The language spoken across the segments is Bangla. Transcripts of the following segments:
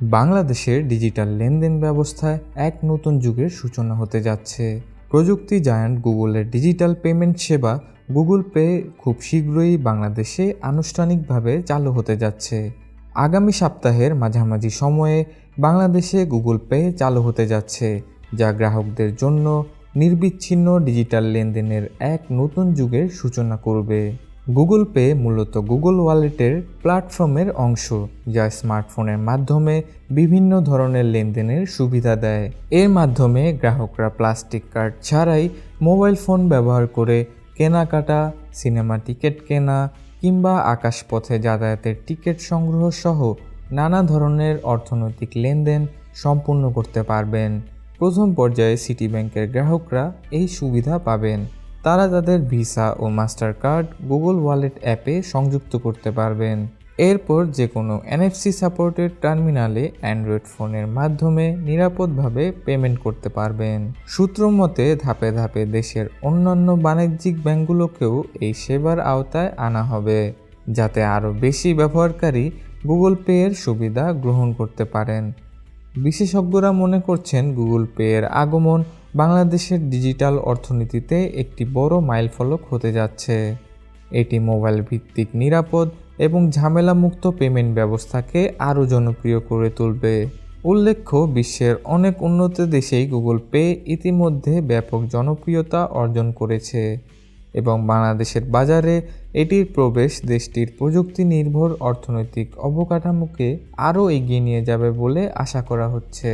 বাংলাদেশের ডিজিটাল লেনদেন ব্যবস্থায় এক নতুন যুগের সূচনা হতে যাচ্ছে। প্রযুক্তি জায়ান্ট গুগলের ডিজিটাল পেমেন্ট সেবা গুগল পে খুব শীঘ্রই বাংলাদেশে আনুষ্ঠানিকভাবে চালু হতে যাচ্ছে। আগামী সপ্তাহের মাঝামাঝি সময়ে বাংলাদেশে গুগল পে চালু হতে যাচ্ছে, যা গ্রাহকদের জন্য নির্বিচ্ছিন্ন ডিজিটাল লেনদেনের এক নতুন যুগের সূচনা করবে। গুগল পে মূলত গুগল ওয়ালেটের প্ল্যাটফর্মের অংশ, যা স্মার্টফোনের মাধ্যমে বিভিন্ন ধরনের লেনদেনের সুবিধা দেয়। এর মাধ্যমে গ্রাহকরা প্লাস্টিক কার্ড ছাড়াই মোবাইল ফোন ব্যবহার করে কেনাকাটা সিনেমা টিকিট কেনা কিংবা আকাশপথে যাতায়াতের টিকিট সংগ্রহ সহ নানা ধরনের অর্থনৈতিক লেনদেন সম্পূর্ণ করতে পারবেন। প্রথম পর্যায়ে সিটি ব্যাংকের গ্রাহকরা এই সুবিধা পাবেন। তারা তাদের ভিসা ও মাস্টার কার্ড গুগল ওয়ালেট অ্যাপে সংযুক্ত করতে পারবেন। এরপর যে কোনো এনএফসি সাপোর্টেড টার্মিনালে অ্যান্ড্রয়েড ফোনের মাধ্যমে নিরাপদভাবে পেমেন্ট করতে পারবেন। সূত্র মতে, ধাপে ধাপে দেশের অন্যান্য বাণিজ্যিক ব্যাংকগুলোকেও এই সেবার আওতায় আনা হবে, যাতে আরও বেশি ব্যবহারকারী গুগল পে এর সুবিধা গ্রহণ করতে পারেন। বিশেষজ্ঞরা মনে করছেন, গুগল পে এর আগমন বাংলাদেশের ডিজিটাল অর্থনীতিতে একটি বড় মাইলফলক হতে যাচ্ছে। এটি মোবাইল ভিত্তিক নিরাপদ এবং ঝামেলামুক্ত পেমেন্ট ব্যবস্থাকে আরও জনপ্রিয় করে তুলবে। উল্লেখ্য, বিশ্বের অনেক উন্নত দেশেই গুগল পে ইতিমধ্যে ব্যাপক জনপ্রিয়তা অর্জন করেছে এবং বাংলাদেশের বাজারে এটির প্রবেশ দেশটির প্রযুক্তি নির্ভর অর্থনৈতিক অবকাঠামোকে আরও এগিয়ে নিয়ে যাবে বলে আশা করা হচ্ছে।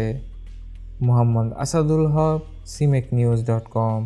Mohammad Asadul Haque Simec news dot com